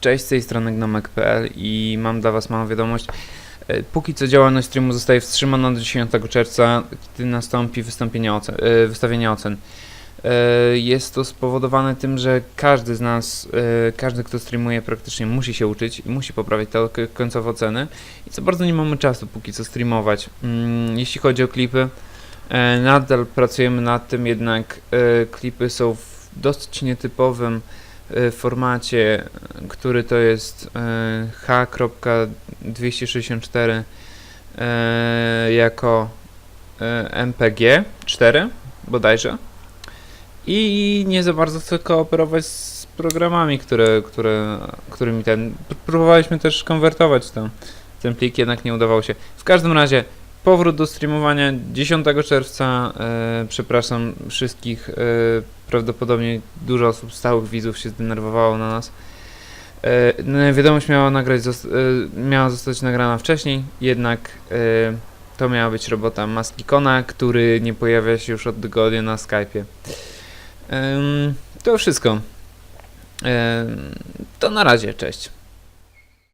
Cześć, z tej strony gnomek.pl i mam dla Was małą wiadomość. E, Póki co działalność streamu zostaje wstrzymana do 10 czerwca, kiedy nastąpi wystąpienie ocen, e, wystawienie ocen. E, Jest to spowodowane tym, że każdy z nas, każdy kto streamuje praktycznie musi się uczyć i musi poprawiać te końcowe oceny i co bardzo nie mamy czasu póki co streamować. Mm, Jeśli chodzi o klipy, nadal pracujemy nad tym, jednak klipy są w dosyć nietypowym e, formacie, który to jest e, H.264 e, jako MPG 4 bodajże i nie za bardzo chcę kooperować z programami, które, które, którymi ten próbowaliśmy też konwertować to, ten plik, jednak nie udawało się. W każdym razie powrót do streamowania 10 czerwca. E, przepraszam wszystkich. E, prawdopodobnie dużo osób, stałych widzów się zdenerwowało na nas. E, no, wiadomość miała, nagrać, miała zostać nagrana wcześniej, jednak to miała być robota Maskikona, który nie pojawia się już od tygodnia na Skype'ie. To wszystko. To na razie, cześć.